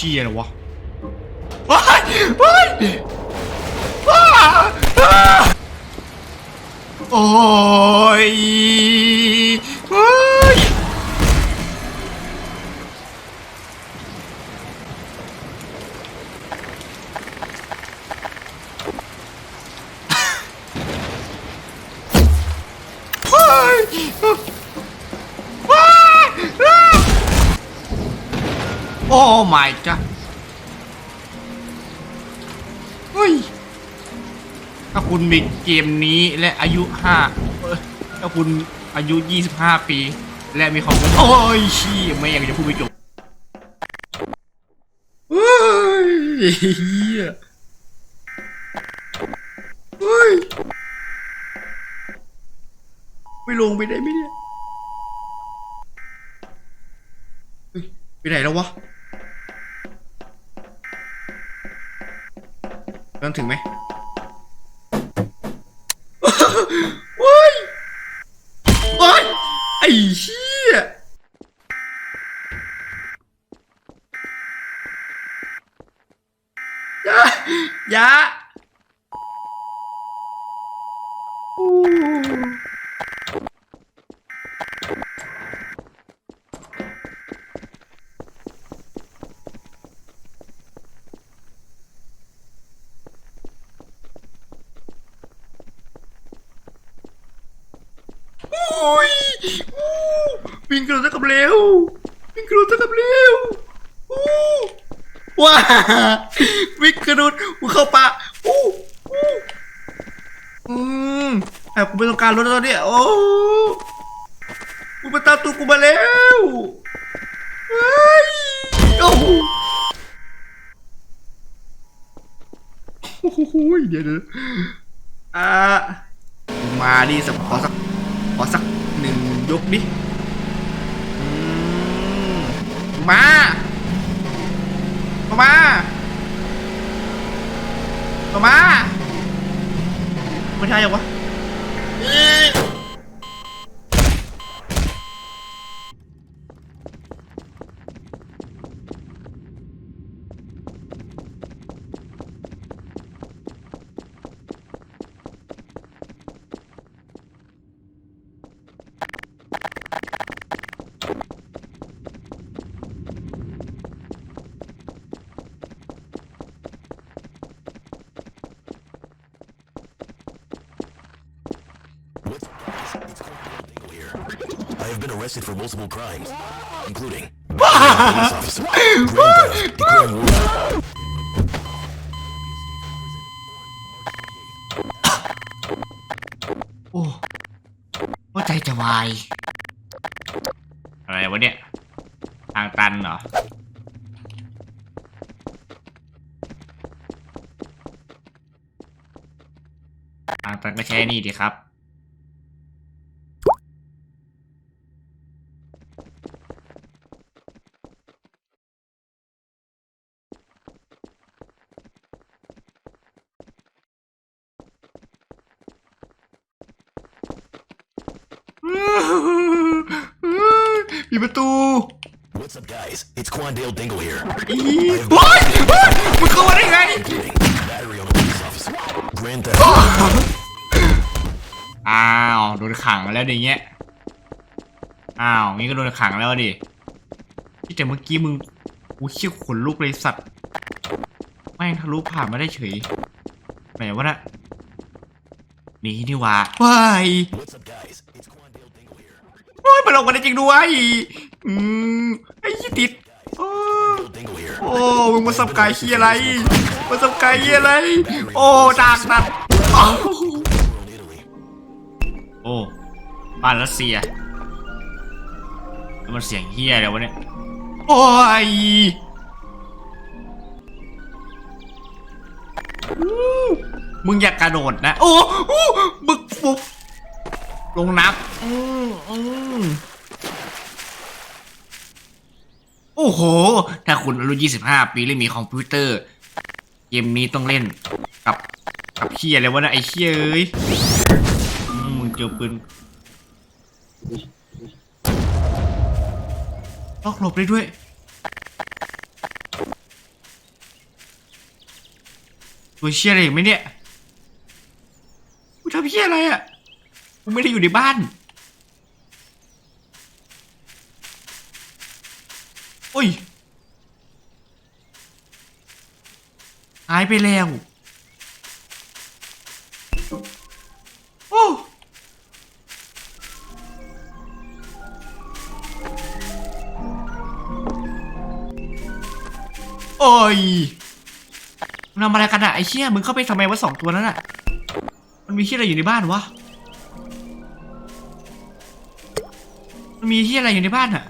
เชี่ยเหรอวะว้ายว้ายว้าว้าโอ้ยเฮ้ยว้ายว้าย โอ้ my god เฮ้ย ถ้าคุณมีเกมนี้และอายุห้าถ้าคุณอายุ 25 ปี และมีความรู้โอ้ยชี้ไม่อยากจะพูดไม่จบเฮ้ยเหี้ยเฮ้ยไม่ลงไปได้ไหมเนี่ยไปไหนแล้ววะ เริ่มถึงไหมเฮ้ยเฮ้ยไอ้เหี้ยยายาอู้โอ้ยอู้ วิ่งกระโดดตะกับเร็ววิ่งกระโดดตะกับเร็วอู้ว้าวิ่งกระโดดกูเข้าป่าอู้อู้อืมแต่กูไม่ต้องการรถแล้วตอนเนี้ยโอ้กูไปตามตัวกูมาแล้วเฮ้ยโอ้โหโอ้โหเดี๋ยวเดี๋ยวอ่ามาดิสักขอสักขอสักหนึ่งยกดิอืม มาเข้ามาเข้ามาไม่ใช่หรอวะเอ้ย What's It's Cornel here. I have been arrested for multiple crimes, including police officer, grand theft, declaring war. โอ้ว่าใจจะวาย อะไรวะเนี่ย ทางตันเหรอ ทางตันก็ใช้นี่ดีครับ มีประตู What's up, guys? It's Quandale Dingle here, อีโอ๊ยโอ๊ยมึงเข้ามาได้ไง including battery on a police officer, grand theft, อ้าวโดนขังแล้วดิเงี้ย อ้าวงี้ก็โดนขังแล้วดิที่แต่เมื่อกี้มึงกูเชี่ยขนลุกเลยสัตว์แม่งทะลุผ่านมาได้เฉยไหนวะน่ะหนี่นี่หว่าว้าย What's up, guys? มันลงมาได้จริงด้วยอืมไอ้ยี่ติดโอ้โอ้มึงมาสับไก่เฮียอะไรมาสับไก่เฮียอะไร โอ้ดากนัดโอ้บ้านรัสเซียมันเสียงเฮียอะไรวะเนี่ยโอ้ยมึงอยากกระโดดนะ โอ้ ลงนับ อืมอืมโอ้โห ถ้าคุณอายุ25 ปีและมีคอมพิวเตอร์ เกมนี้ต้องเล่น กับ กับเฮียอะไรวะนะไอ้เฮียเอ้ยอืมมึงเจอปืนล็อกหลบได้ด้วย ตัวเชี่ยอะไรอีกไหมเนี่ยกูทำเชี่ยอะไรอะ กูไม่ได้อยู่ในบ้าน โอ้ย หายไปแล้ว โอ้โอ้ยมึงทำอะไรกันอะไอ้เชี่ยมึงเข้าไปทำไมวะสองตัวนั้นอะมันมีเชี่ยอะไรอยู่ในบ้านวะ มันมีเชี่อะไรอยู่ในบ้านอะ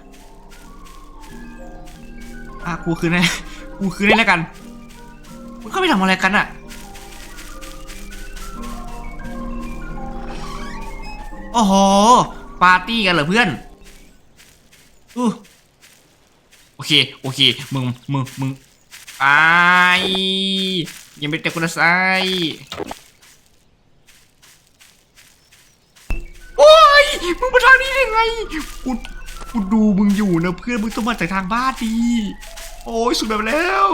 อะกูคืนให้กูคืนให้แล้วกันมึงเข้าไปทำอะไรกันอะโอ้โห ปาร์ตี้กันเหรอเพื่อนอู้โอเค โอเค มึง มึง มึงไอยังเป็นแต่คนละไซ กูกูดูมึงอยู่นะเพื่อนมึงต้องมาจากทางบ้านดีโอ้ยสุดแบบแล้ว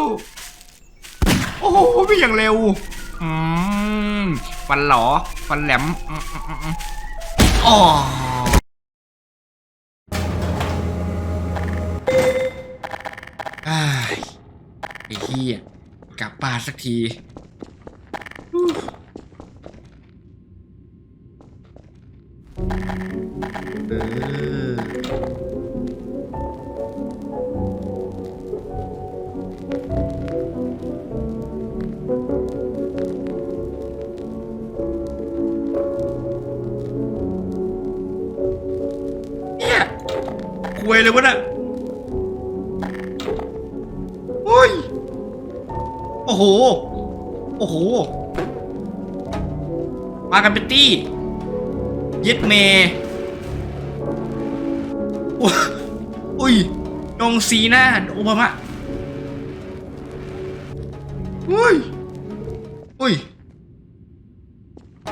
โอ้โหไม่อย่างเร็วอืมฟันหลอฟันแหลมอ๋อไอ้เหี้ยกลับบ้านสักทีฮู้ เออเนี่ยคุยเลยวะน่ะโอ้ย โอ้โห โอ้โห มากันเป็นตี้ ย็ดเมย์โอ้อุ้ยยองซีหน้าโอบามะอุ้ย อุ้ย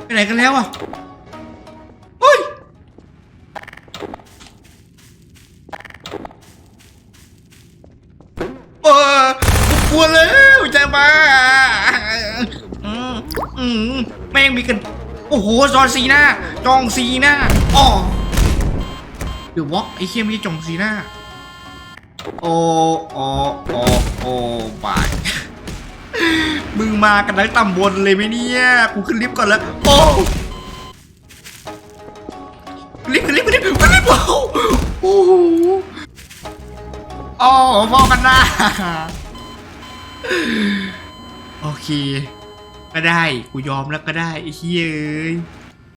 ไปไหนกันแล้วอะอุ้ย เออกูกลัวแล้วจะมาอืมอืมแม่งมีกัน โอ้โหจอนซีหน้าจองซีหน้าอ๋อเดี๋ยววอกไอ้เคียไม่จองซีหน้าโอ้โอ้โอ้โอ้บายมึงมากันทั้งตำบลเลยไหมเนี่ยกูขึ้นลิฟต์ก่อนแล้วโอ้ลิฟต์ขึ้นลิฟต์ขึ้นลิฟต์ขึ้นลิฟต์โอ้โหโอ้โหโอ้มองกันหน้าโอเค ก็ได้ กูยอมแล้วก็ได้ไอ้เฮ้ยเอ้ย